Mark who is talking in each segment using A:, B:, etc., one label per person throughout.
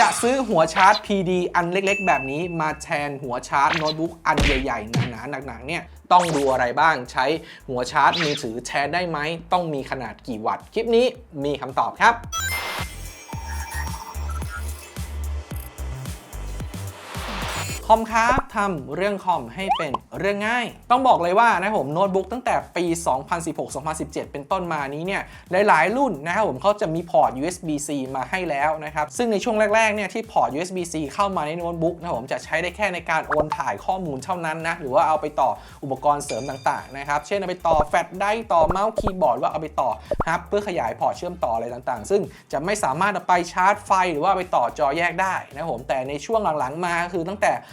A: จะซื้อหัวชาร์จ PD อันเล็กๆ แบบนี้มาแทนหัวชาร์จโน้ตบุ๊กอันใหญ่ๆ หนาๆหนักๆเนี่ยต้องดูอะไรบ้างใช้หัวชาร์จมือถือแทนได้ไหม ต้องมีขนาดกี่วัตต์ คลิปนี้มีคำตอบครับ คอมครับทำเรื่องคอมให้เป็นเรื่องง่าย ต้องบอกเลยว่านะผมโน้ตบุ๊กตั้งแต่ปี 2016-2017 เป็นต้นมานี้เนี่ยหลาย ๆ รุ่นนะครับผมเขาจะมีพอร์ต USB-C มาให้แล้วนะครับ ซึ่งในช่วงแรก ๆ เนี่ยที่พอร์ต USB-C เข้ามาในโน้ตบุ๊กนะผมจะใช้ได้แค่ในการโอนถ่ายข้อมูลเท่านั้นนะ หรือว่าเอาไปต่ออุปกรณ์เสริมต่าง ๆ นะครับ เช่นเอาไปต่อแฟลชไดร์ต่อเมาส์คีย์บอร์ดว่าเอาไปต่อฮับเพื่อขยายพอร์ตเชื่อมต่ออะไรต่าง ๆ ซึ่งจะไม่สามารถเอาไปชาร์จไฟ หรือว่าไปต่อจอแยกได้นะผมแต่ในช่วงหลัง ๆ มาคือตั้งแต่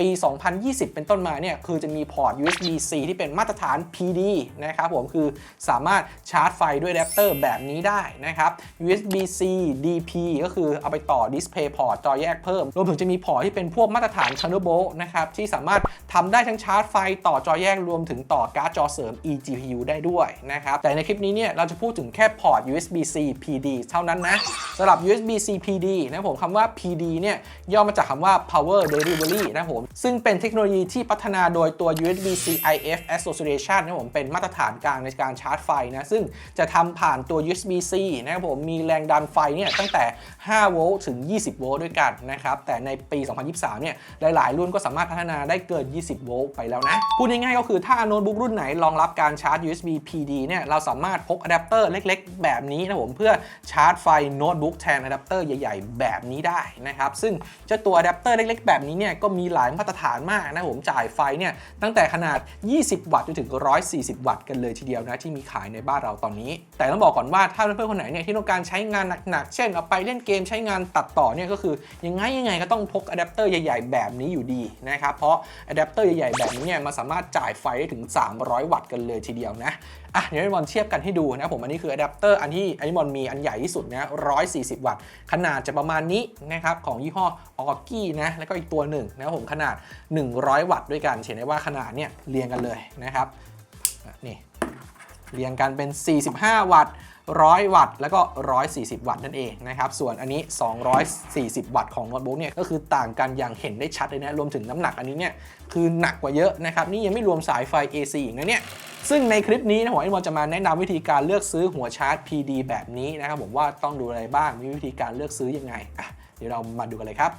A: ปี 2020 เป็นต้นมาเนี่ยคือจะมีพอร์ต USB-C ที่เป็นมาตรฐาน PD นะครับผมคือสามารถชาร์จไฟด้วยแดปเตอร์แบบนี้ได้นะครับ USB-C DP ก็คือเอาไปต่อ Display Port จอแยกเพิ่ม รวมถึงจะมีพอร์ตที่เป็นพวกมาตรฐาน Thunderbolt นะครับที่สามารถทำได้ทั้งชาร์จไฟต่อจอแยกรวมถึงต่อการ์ดจอเสริม eGPU ได้ด้วยนะครับแต่ในคลิปนี้เนี่ยเราจะพูดถึงแค่พอร์ต USB-C PD เท่านั้นนะสำหรับ USB-C PD นะผมคำว่า PD เนี่ยย่อมาจากคำว่า Power Delivery นะผมซึ่งเป็นเทคโนโลยีที่พัฒนาโดยตัว USB-C IF Association นะผมเป็นมาตรฐานกลางในการชาร์จไฟนะซึ่งจะทำผ่านตัว USB-C นะครับผมมีแรงดันไฟเนี่ยตั้งแต่ 5 โวลต์ถึง 20 โวลต์ด้วยกันนะครับแต่ในปี 2023 เนี่ยหลาย ๆ รุ่นก็สามารถพัฒนาได้เกิน 20 โวลต์ไปแล้วนะ พูดง่ายๆก็คือถ้าโน้ตบุ๊กรุ่นไหนรองรับการชาร์จ USB PD เนี่ยเราสามารถพกอะแดปเตอร์เล็ก ๆ แบบนี้นะผมเพื่อชาร์จไฟโน้ตบุ๊กแทนอะแดปเตอร์ใหญ่ ๆ แบบนี้ได้นะครับซึ่งเจ้าตัวอะแดปเตอร์เล็ก ๆ แบบนี้เนี่ยก็มีหลายมาตรฐานมากนะผมจ่ายไฟเนี่ยตั้งแต่ขนาด 20 วัตต์จนถึง 140 วัตต์กันเลยทีเดียวนะที่มีขายในบ้านเราตอนนี้ แต่ต้องบอกก่อนว่าถ้าเพื่อนๆคนไหนเนี่ยที่ต้องการใช้งานหนักๆ เช่นเอาไปเล่นเกมใช้งานตัดต่อเนี่ยก็คือยังไงยังไงก็ต้องพกอะแดปเตอร์ใหญ่ๆ แบบนี้อยู่ดีนะครับเพราะอะแดปเตอร์ใหญ่ๆ แบบนี้เนี่ยมันสามารถจ่ายไฟได้ถึง 300 วัตต์กันเลยทีเดียวนะ อะเดี๋ยวให้บอลเทียบกันให้ดูนะผมอันนี้คืออะแดปเตอร์อันที่อันนี้บอลมีอันใหญ่ที่สุดนะ140 วัตต์ ขนาดจะประมาณนี้นะครับของยี่ห้อออกี้นะแล้วก็อีกตัวหนึ่งนะผมขนาด 100 วัตต์ด้วยกันเห็นได้ว่าขนาดเนี่ยเรียงกันเลยนะครับนี่ เรียงกันเป็น 45 วัตต์ 100 วัตต์ แล้วก็ 140 วัตต์นั่นเองนะครับ ส่วนอันนี้ 240 วัตต์ของโน้ตบุ๊กเนี่ยก็คือต่างกันอย่างเห็นได้ชัดเลยนะ รวมถึงน้ำหนักอันนี้เนี่ยคือหนักกว่าเยอะนะครับ นี่ยังไม่รวมสายไฟ AC อีกนะเนี่ยซึ่งในคลิปนี้นะผมไอ้บอลจะมาแนะนำวิธีการเลือกซื้อหัวชาร์จ PD แบบนี้นะครับผมว่าต้องดูอะไรบ้างมีวิธีการเลือกซื้อยังไงอะเดี๋ยวเรามาดูกันเลยครับ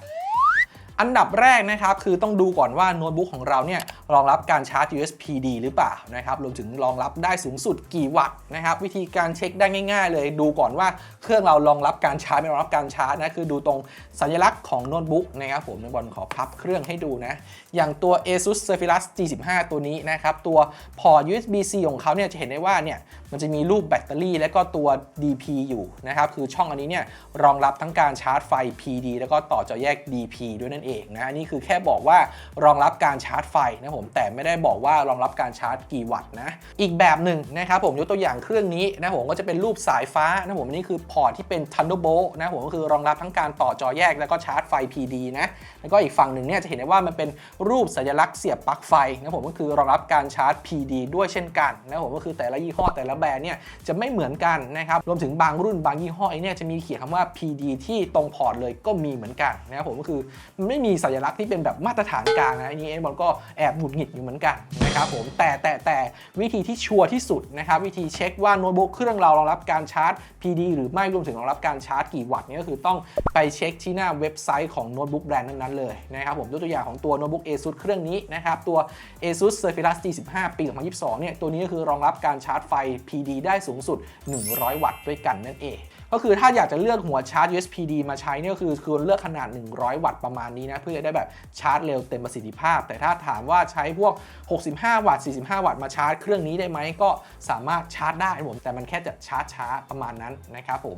A: อันดับแรกนะครับคือต้องดูก่อนว่าโน้ตบุ๊กของเราเนี่ยรองรับการชาร์จ USB-D หรือเปล่านะครับรวมถึงรองรับได้สูงสุดกี่วัตต์นะครับวิธีการเช็คได้ง่าย ๆ เลยดูก่อนว่าเครื่องเรารองรับการชาร์จไม่รองรับการชาร์จนะคือดูตรงสัญลักษณ์ของโน้ตบุ๊กนะครับผมในบอลขอพับเครื่องให้ดูนะอย่างตัว ASUS Zephyrus G15 ตัวนี้นะครับตัวพอร์ต USB-C ของเขาเนี่ยจะเห็นได้ว่าเนี่ย มันจะมีรูปแบตเตอรี่และก็ตัว DP อยู่นะครับ คือช่องอันนี้เนี่ยรองรับทั้งการชาร์จไฟ PD แล้วก็ต่อจอแยก DP ด้วยนั่นเองนะนนี่คือแค่บอกว่ารองรับการชาร์จไฟนะผมแต่ไม่ได้บอกว่ารองรับการชาร์จกี่วัตต์นะอีกแบบหนึ่งนะครับผมยกตัวอย่างเครื่องนี้นะผมก็จะเป็นรูปสายฟ้านะผมอันนี้คือพอร์ตที่เป็น Thunderbolt นะผมก็คือรองรับทั้งการต่อจอแยกแล้วก็ชาร์จไฟ PD นะแล้วก็อีกฝั่งหนึ่งเนี่ยจะเห็นได้ว่ามันเป็นรูปสัญลักษณ์เสียบปลั๊กไฟนะผมก็คือรองรับการชาร์จ PD ด้วยเช่นกันนะผมก็คือแต่ละยี่ห้อแต่ละแบรนด์เนี่ยจะไม่เหมือนกันนะครับรวมถึงบางรุ่นบางยี่ห้อเนี่ยจะมีเขียนคำว่า PD ที่ตรงพอร์ตเลยก็มีเหมือนกันนะครับผมก็คือมันไม่มีสัญลักษณ์ที่เป็นแบบมาตรฐานกลางนะอันนี้เอ็นบอลก็แอบหงุดหงิดอยู่เหมือนกันนะครับผมแต่แต่แต่วิธีที่ชัวร์ที่สุดนะครับวิธีเช็คว่าโน้ตบุ๊กเครื่องเรารองรับการชาร์จ PD หรือไม่รวมถึงรองรับการชาร์จกี่วัตต์เนี่ยก็คือต้องไปเช็คที่หน้าเว็บไซต์ของโน้ตบุ๊กแบรนด์นั้นๆเลยนะครับผมยกตัวอย่างของตัวโน้ตบุ๊ก ASUS เครื่องนี้นะครับตัว ASUS Zephyrus G15 ปี 2022 เนี่ยตัวนี้ก็คือรองรับการชาร์จไฟ PD ได้สูงสุด 100 วัตต์ด้วยกันนั่นเอง ก็คือถ้าอยากจะเลือกหัวชาร์จ USB-D มาใช้เนี่ยก็คือควรเลือกขนาด 100 วัตต์ประมาณนี้นะเพื่อจะได้แบบชาร์จเร็วเต็มประสิทธิภาพ แต่ถ้าถามว่าใช้พวก 65 วัตต์ 45 วัตต์มาชาร์จเครื่องนี้ได้ไหมก็สามารถชาร์จได้นะผมแต่มันแค่จะชาร์จช้าประมาณนั้นนะครับผม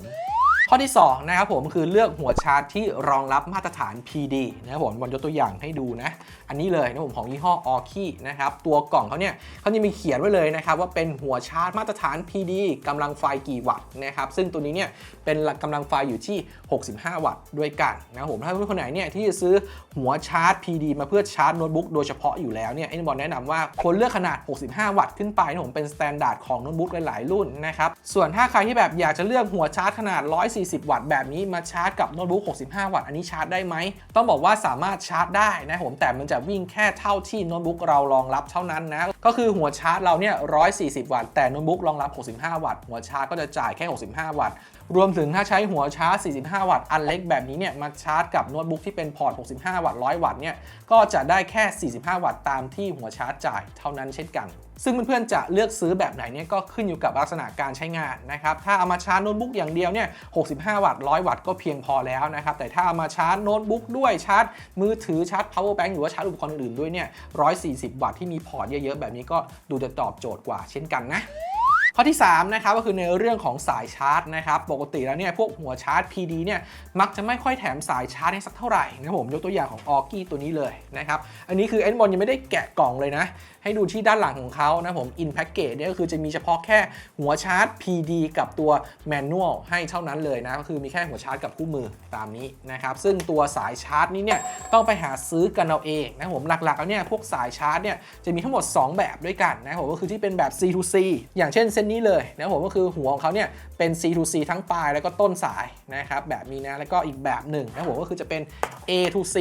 A: ข้อที่2นะครับผมคือเลือกหัวชาร์จที่รองรับมาตรฐาน PD นะครับผมวันยกตัวอย่างให้ดูนะ อันนี้เลยนะผมของยี่ห้อออคีนะครับ ตัวกล่องเขาเนี่ยเขาจะมีเขียนไว้เลยนะครับ ว่าเป็นหัวชาร์จมาตรฐาน PD กำลังไฟกี่วัตต์นะครับ ซึ่งตัวนี้เนี่ยเป็นกำลังไฟอยู่ที่ 65 วัตต์ด้วยกันนะครับผมถ้าเพื่อนคนไหนเนี่ยที่จะซื้อหัวชาร์จ PD มาเพื่อชาร์จโน้ตบุ๊กโดยเฉพาะอยู่แล้วเนี่ยไอ้บอลแนะนำว่าควรเลือกขนาด 65 วัตต์ขึ้นไปนะผมเป็นสแตนดาร์ดของโน้ตบุ๊กหลายๆรุ่นนะครับส่วนถ้าใครที่แบบอยากจะเลือกหัวชาร์จขนาด140 วัตต์แบบนี้มาชาร์จกับโน้ตบุ๊ก 65 วัตต์อันนี้ชาร์จได้ไหม ต้องบอกว่าสามารถชาร์จได้นะผมแต่มันจะวิ่งแค่เท่าที่โน้ตบุ๊กเรารองรับเท่านั้นนะ ก็คือหัวชาร์จเราเนี่ย 140 วัตต์แต่โน้ตบุ๊กรองรับ 65 วัตต์หัวชาร์จก็จะจ่ายแค่ 65 วัตต์รวมถึงถ้าใช้หัวชาร์จ 45 วัตต์อันเล็กแบบนี้เนี่ยมาชาร์จกับโน้ตบุ๊กที่เป็นพอร์ต 65 วัตต์ 100 วัตต์เนี่ยก็จะได้แค่ 45 วัตต์ตามที่หัวชาร์จจ่ายเท่านั้นเช่นกันซึ่งเพื่อนๆจะเลือกซื้อแบบไหนเนี่ยก็ขึ้นอยู่กับลักษณะการใช้งานนะครับถ้าเอามาชาร์จโน้ตบุ๊กอย่างเดียวเนี่ย 65 วัตต์ 100 วัตต์ก็เพียงพอแล้วนะครับแต่ถ้าเอามาชาร์จโน้ตบุ๊กด้วยชาร์จ มือถือชาร์จ power bank หรือว่าชาร์จอุปกรณ์อื่นๆด้วยเนี่ย 140 วัตต์ที่มีพอร์ตเยอะๆแบบนี้ก็ดูจะตอบโจทย์กว่าเช่นกันนะ ข้อที่3นะครับก็คือในเรื่องของสายชาร์จนะครับปกติแล้วเนี่ยพวกหัวชาร์จ PD เนี่ยมักจะไม่ค่อยแถมสายชาร์จให้สักเท่าไหร่นะผมยกตัวอย่างของออกี้ตัวนี้เลยนะครับอันนี้คือเอ็นบอลยังไม่ได้แกะกล่องเลยนะให้ดูที่ด้านหลังของเขานะผม in package เนี่ยก็คือจะมีเฉพาะแค่หัวชาร์จ PD กับตัว manual ให้เท่านั้นเลยนะก็คือมีแค่หัวชาร์จกับคู่มือตามนี้นะครับซึ่งตัวสายชาร์จนี้เนี่ยต้องไปหาซื้อกันเอาเองนะผมหลักๆแล้วเนี่ยพวกสายชาร์จเนี่ยจะมีทั้งหมด 2 แบบด้วยกันนะผมก็คือที่เป็นแบบ C to C อย่างเช่นเนนี้เลยนะครับผมก็คือหัวของเขาเนี่ยเป็น C to C ทั้งปลายแล้วก็ต้นสายนะครับแบบนี้นะแล้วก็อีกแบบหนึ่งนะครับผมก็คือจะเป็น A to C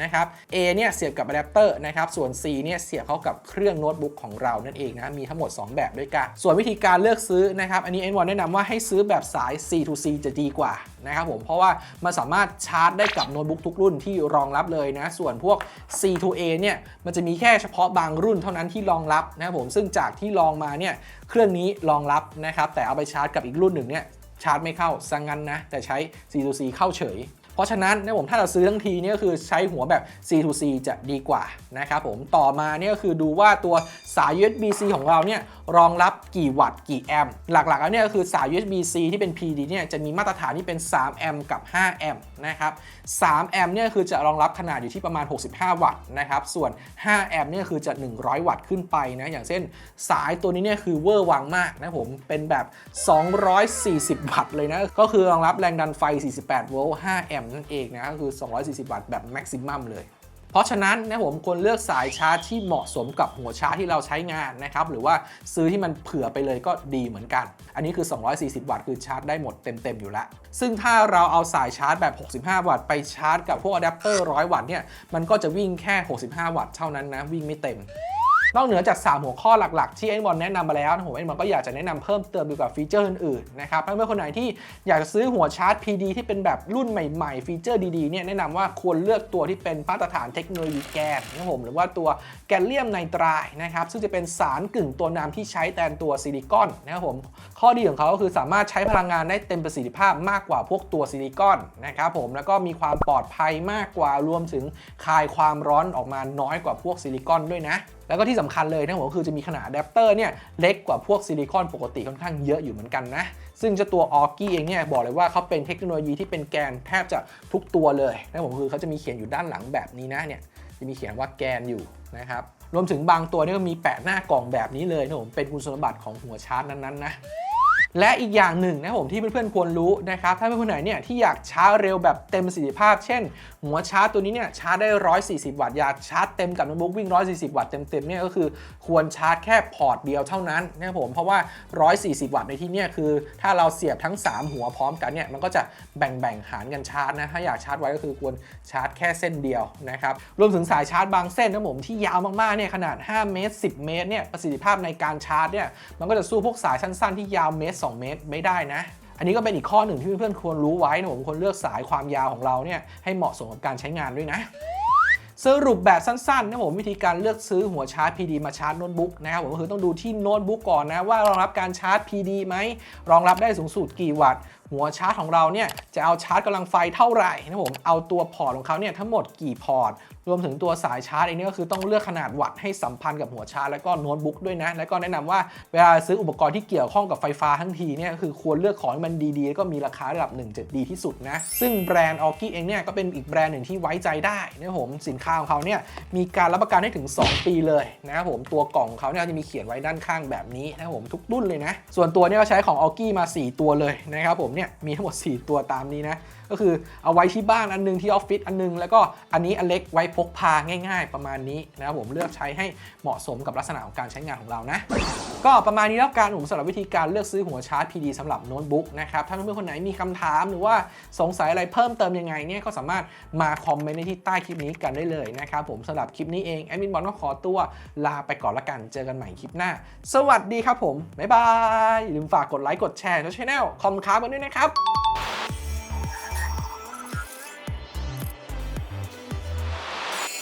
A: นะครับ A เนี่ยเสียบกับอะแดปเตอร์นะครับ ส่วน C เนี่ยเสียบเข้ากับเครื่องโน้ตบุ๊กของเรานั่นเองนะ มีทั้งหมด 2 แบบด้วยกัน ส่วนวิธีการเลือกซื้อนะครับ อันนี้เอ็นวันแนะนำว่าให้ซื้อแบบสาย C to C จะดีกว่านะครับผม เพราะว่ามันสามารถชาร์จได้กับโน้ตบุ๊กทุกรุ่นที่รองรับเลยนะ ส่วนพวก C to A เนี่ย มันจะมีแค่เฉพาะบางรุ่นเท่านั้นที่รองรับนะครับผม ซึ่งจากที่ลองมาเนี่ย เครื่องนี้รองรับนะครับ แต่เอาไปชาร์จกับอีกรุ่นหนึ่งเนี่ยชาร์จไม่เข้าสังงั้นนะ แต่ใช้ C to C เข้าเฉย เพราะฉะนั้นนะผมถ้าเราซื้อทั้งทีเนี่ยก็คือใช้หัวแบบ C to C จะดีกว่านะครับผมต่อมาเนี่ยก็คือดูว่าตัวสาย USB C ของเราเนี่ยรองรับกี่วัตต์กี่แอมป์หลักๆแล้วเนี่ยก็คือสาย USB C ที่เป็น PD เนี่ยจะมีมาตรฐานที่เป็น3แอมป์กับ5แอมป์นะครับ3แอมป์เนี่ยคือจะรองรับขนาดอยู่ที่ประมาณ 65 วัตต์นะครับส่วน 5 แอมป์เนี่ยคือจะ 100 วัตต์ขึ้นไปนะอย่างเช่นสายตัวนี้เนี่ยคือเวอร์วังมากนะผมเป็นแบบ 240 วัตต์เลยนะก็คือรองรับแรงดันไฟ 48 โวลต์ 5 แอมป์นั่นเองนะก็คือ 240 วัตต์แบบแม็กซิมัมเลย เพราะฉะนั้นนะผมควรเลือกสายชาร์จที่เหมาะสมกับหัวชาร์จที่เราใช้งานนะครับ หรือว่าซื้อที่มันเผื่อไปเลยก็ดีเหมือนกัน อันนี้คือ 240 วัตต์คือชาร์จได้หมดเต็ม ๆ อยู่แล้ว ซึ่งถ้าเราเอาสายชาร์จแบบ 65 วัตต์ไปชาร์จกับพวกอะแดปเตอร์ 100 วัตต์เนี่ยมันก็จะวิ่งแค่ 65 วัตต์เท่านั้นนะวิ่งไม่เต็ม นอกเหนือจาก 3 หัวข้อหลักๆ ที่เอ็นบอลแนะนำมาแล้วนะผมเอ็นบอลก็อยากจะแนะนำเพิ่มเติมเกี่ยวกับฟีเจอร์อื่นๆนะครับถ้าเพื่อนคนไหนที่อยากจะซื้อหัวชาร์จ PD ที่เป็นแบบรุ่นใหม่ๆ ฟีเจอร์ดีๆเนี่ยแนะนำว่าควรเลือกตัวที่เป็นมาตรฐานเทคโนโลยีแกนนะครับผมหรือว่าตัวแกลเลียมไนไตรด์นะครับซึ่งจะเป็นสารกึ่งตัวนำที่ใช้แทนตัวซิลิคอนนะครับผมข้อดีของเขาก็คือสามารถใช้พลังงานได้เต็มประสิทธิภาพมากกว่าพวกตัวซิลิคอนนะครับผมแล้วก็มีความปลอดภัยมากกว่ารวมถึงคายความร้อนออกมาน้อยกว่าพวกซิลิคอนด้วยนะแล้วก็ที่สำคัญเลยนะผมก็คือจะมีขนาดอะแดปเตอร์เนี่ยเล็กกว่าพวกซิลิคอนปกติค่อนข้างเยอะอยู่เหมือนกันนะ ซึ่งเจ้าตัวออกี้เองเนี่ยบอกเลยว่าเขาเป็นเทคโนโลยีที่เป็นแกนแทบจะทุกตัวเลยนะผมคือเขาจะมีเขียนอยู่ด้านหลังแบบนี้นะเนี่ยจะมีเขียนว่าแกนอยู่นะครับรวมถึงบางตัวเนี่ยก็มีแปะหน้ากล่องแบบนี้เลยนะผมเป็นคุณสมบัติของหัวชาร์จนั้นๆนะ และอีกอย่างหนึ่งนะครับผมที่เพื่อนๆควรรู้นะครับถ้าเพื่อนคนไหนเนี่ยที่อยากชาร์จเร็วแบบเต็มประสิทธิภาพ เช่น หัวชาร์จตัวนี้เนี่ยชาร์จได้ 140 วัตต์อยากชาร์จเต็มกับโน้ตบุ๊กวิ่ง 140 วัตต์เต็มๆเนี่ยก็คือควรชาร์จแค่พอร์ตเดียวเท่านั้นนะครับผมเพราะว่า 140 วัตต์ในที่เนี่ยคือ ถ้าเราเสียบทั้ง 3 หัวพร้อมกันเนี่ยมันก็จะแบ่งๆหารกันชาร์จนะถ้าอยากชาร์จไว้ก็คือควรชาร์จแค่เส้นเดียวนะครับรวมถึงสายชาร์จบางเส้นนะครับผมที่ยาวมากๆเนี่ยขนาด 5 เมตร 10 เมตรเนี่ยประสิทธิภาพในการชาร์จเนี่ยมันก็จะสู้พวกสายสั้นๆที่ยาวเมตร2 เมตรไม่ได้นะ อันนี้ก็เป็นอีกข้อหนึ่งที่เพื่อนๆควรรู้ไว้นะผมควรเลือกสายความยาวของเราเนี่ยให้เหมาะสมกับการใช้งานด้วยนะสรุปแบบสั้นๆนะผมวิธีการเลือกซื้อหัวชาร์จ PD มาชาร์จโน้ตบุ๊กนะครับผมก็คือต้องดูที่โน้ตบุ๊กก่อนนะว่ารองรับการชาร์จ PD ไหมรองรับได้สูงสุดกี่วัตต์ หัวชาร์จของเราเนี่ยจะเอาชาร์จกำลังไฟเท่าไหร่นะผมเอาตัวพอร์ตของเขาเนี่ยทั้งหมดกี่พอร์ตรวมถึงตัวสายชาร์จเองนี่ก็คือต้องเลือกขนาดวัตต์ให้สัมพันธ์กับหัวชาร์จแล้วก็โน้ตบุ๊กด้วยนะ แล้วก็แนะนำว่าเวลาซื้ออุปกรณ์ที่เกี่ยวข้องกับไฟฟ้าทั้งทีเนี่ยคือควรเลือกของที่มันดีๆแล้วก็มีราคาระดับหนึ่งจะดีที่สุดนะ ซึ่งแบรนด์ออกี้เองเนี่ยก็เป็นอีกแบรนด์หนึ่งที่ไว้ใจได้นะผมสินค้าของเขาเนี่ยมีการรับประกันให้ถึง 2 ปีเลยนะครับผมตัวกล่องของเขาเนี่ยจะมีเขียนไว้ด้านข้างแบบนี้นะครับผมทุกรุ่นเลยนะ ส่วนตัวเนี่ยก็ใช้ของออกี้มา 4 ตัวเลยนะครับผมเนี่ยมีทั้งหมด 4 ตัวตามนี้นะ ก็คือเอาไว้ที่บ้านอันนึงที่ออฟฟิศอันนึง แล้วก็อันนี้อันเล็กไว้พกพาง่าย ๆ ประมาณนี้นะครับผมเลือกใช้ให้เหมาะสมกับลักษณะของการใช้งานของเรานะ ก็ประมาณนี้แล้วการผมสำหรับวิธีการเลือกซื้อหัวชาร์จ PD สำหรับโน้ตบุ๊กนะครับถ้าเพื่อนๆคนไหนมีคำถามหรือว่าสงสัยอะไรเพิ่มเติมยังไงเนี่ยก็สามารถมาคอมเมนต์ในที่ใต้คลิปนี้กันได้เลยนะครับผมสำหรับคลิปนี้เองแอดมินบอลก็ขอตัวลาไปก่อนละกันเจอกันใหม่คลิปหน้า สวัสดีครับผมบ๊ายบายอย่าลืมฝากกดไลค์กดแชร์ช่องช anel คอมค้ากันด้วยนะครับ